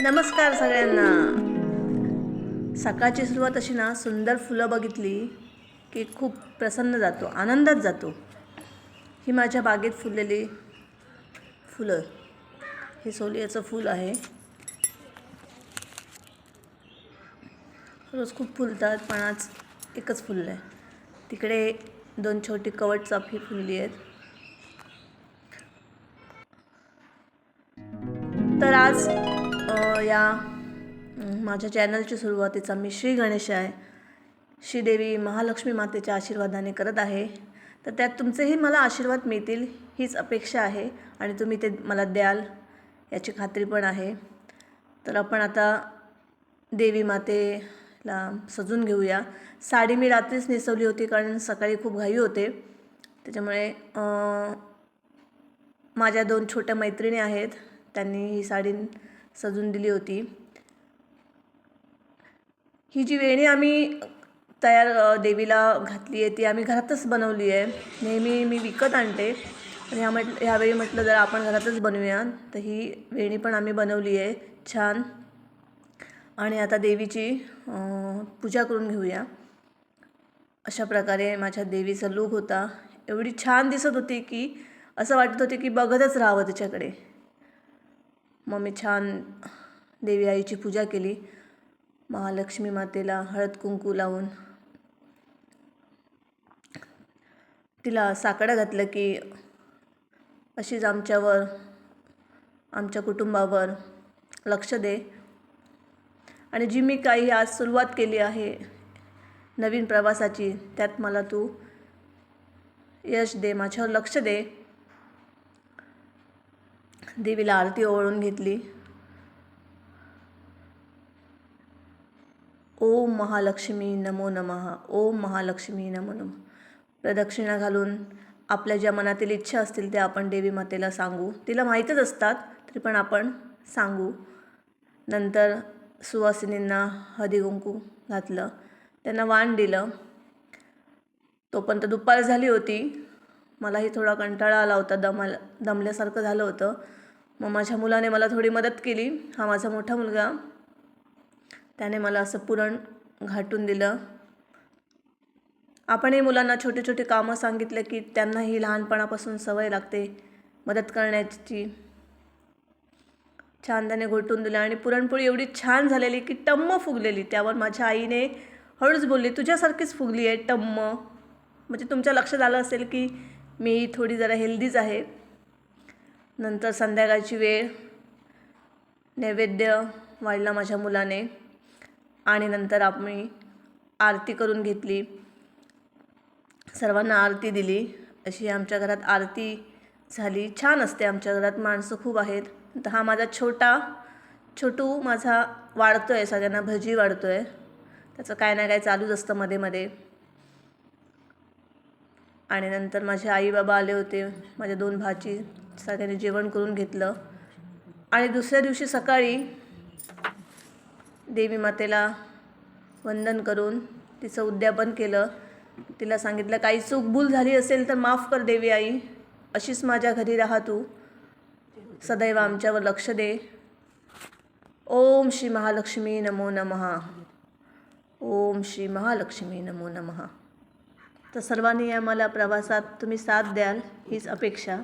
नमस्कार सगळ्यांना. सकाळची सुरुवात अशी ना सुंदर फुलं बघितली की खूप प्रसन्न जातो आनंदात जातो. ही माझ्या बागेत फुललेली फुलं. हे सोलियाचं फूल आहे. रोज खूप फुलतात पण आज एकच फुललं आहे. तिकडे दोन छोटी कवट चाफी फुलली आहेत. तर आज या माझ्या चॅनलची सुरुवातीचा मी श्री गणेश आहे. श्रीदेवी महालक्ष्मी मातेच्या आशीर्वादाने करत आहे. तर त्यात तुमचेही मला आशीर्वाद मिळतील हीच अपेक्षा आहे आणि तुम्ही ते मला द्याल याची खात्री पण आहे. तर आपण आता देवी मातेला सजून घेऊया. साडी मी रात्रीच नेसवली होती कारण सकाळी खूप घाई होते. त्याच्यामुळे माझ्या दोन छोट्या मैत्रिणी आहेत. त्यांनी ही साडी सजून दिली होती. ही जी वेणी आम्ही तयार देवीला घातली आहे ती आम्ही घरातच बनवली आहे. नेहमी मी विकत आणते. पण ह्या म्हट ह्यावेळी म्हटलं जर आपण घरातच बनवूया तर ही वेणी पण आम्ही बनवली आहे. छान. आणि आता देवीची पूजा करून घेऊया. अशा प्रकारे माझ्या देवीचा लूक होता. एवढी छान दिसत होती की असं वाटत होते की बघतच राहावं तिच्याकडे. मग मी छान देवी आईची पूजा केली. महालक्ष्मी मातेला हळद कुंकू लावून. तिला साकडं घातलं की अशीच आमच्यावर आमच्या कुटुंबावर लक्ष दे. आणि जी मी काही आज सुरुवात केली आहे नवीन प्रवासाची त्यात मला तू यश दे माझ्यावर लक्ष दे. देवीला आरती ओवाळून घेतली. ओम महालक्ष्मी नमो नमः ओम महालक्ष्मी नमो नमः. प्रदक्षिणा घालून आपल्या ज्या मनातील इच्छा असतील त्या आपण देवी मातेला सांगू. तिला माहीतच असतात तरी पण आपण सांगू. नंतर सुवासिनींना हळदीकुंकू घातलं. त्यांना वाण दिलं. तोपर्यंत दुपार झाली होती. मलाही थोडा कंटाळा आला होता. दमाला दमल्यासारखं झालं होतं. मग माझ्या मुलाने मला थोडी मदत केली. हा माझा मोठा मुलगा. त्याने मला असं पुरण घाटून दिलं. आपणही मुलांना छोटे छोटे कामं सांगितलं की त्यांनाही लहानपणापासून सवय लागते मदत करण्याची. छान त्याने घोटून दिलं आणि पुरणपोळी एवढी छान झालेली की टम्म फुगलेली. त्यावर माझ्या आईने हळूच बोलली तुझ्यासारखीच फुगली आहे टम्म. म्हणजे तुमच्या लक्षात आलं असेल की मी थोडी जरा हेल्दीच आहे. नंतर संध्याकाळची वेळ नैवेद्य वाढला माझ्या मुलाने आणि नंतर आम्ही आरती करून घेतली. सर्वांना आरती दिली. अशी आमच्या घरात आरती झाली. छान असते आमच्या घरात. माणसं खूप आहेत. तर हा माझा छोटा छोटू माझा वाढतो आहे सगळ्यांना भजी वाढतो आहे त्याचं काय ना काय चालूच असतं मध्ये मध्ये. आणि नंतर माझे आई बाबा आले होते. माझ्या दोन भाची. सगळ्यांनी जेवण करून घेतलं. आणि दुसऱ्या दिवशी सकाळी देवी मातेला वंदन करून तिचं उद्यापन केलं. तिला सांगितलं काही चूक भूल झाली असेल तर माफ कर देवी आई. अशीच माझ्या घरी राहा तू. सदैव आमच्यावर लक्ष दे. ओम श्री महालक्ष्मी नमो नमः. ओम श्री महालक्ष्मी नमो नमः. तर सर्वांनी आम्हाला प्रवासात तुम्ही साथ द्याल हीच अपेक्षा.